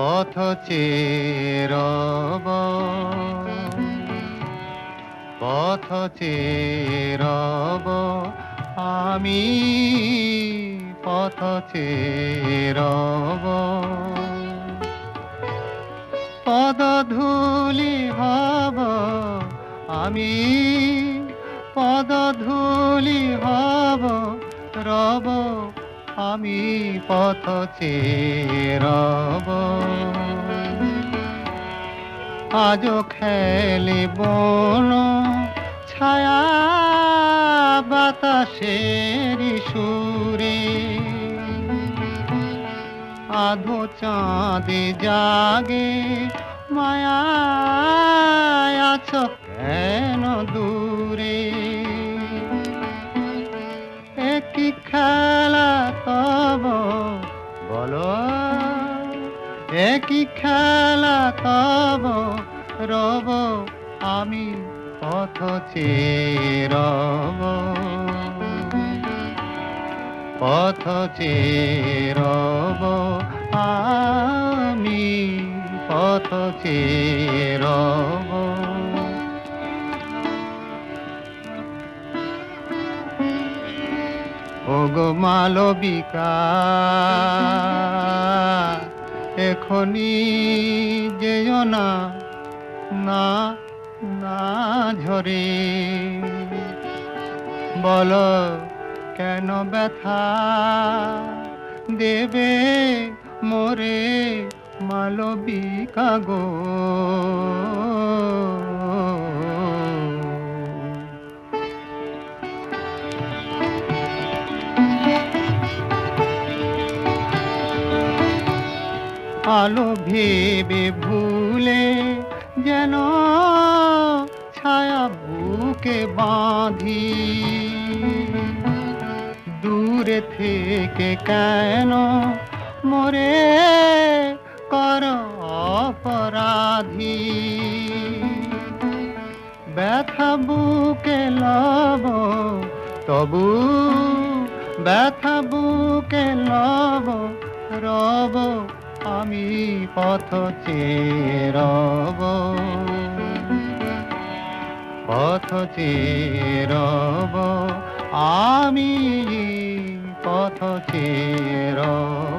পথ চেরব। পথ চেরব। আমি পথ চেরব। পদধূলি হব আমি পদধূলি হব রব, আমি পথ চেরব। আজ খেলি বন ছায়া বাতাসের সুরে। আধো চাঁদে জাগে মায়া আছো কেন দূরে? একই খেলা তব, বলো। একই খেলা তব রব আমি পথ চেরব পথ চেরব আমি পথ চেরব ওগো মালবিকা এখনি যেও না না না ঝরে। বল কেন ব্যথা? দেবে মোরে মালবিকা গো। আলো ভেবে ভুলে যেন ছায়া বুকে বাঁধি। দূরে থেকে কেন মোরে কর অপরাধী? ব্যথা বুকে লব, তবু ব্যথা বুকে লব, রব আমি পথ চেরব। পথ চেরব। আমি পথ চেরব।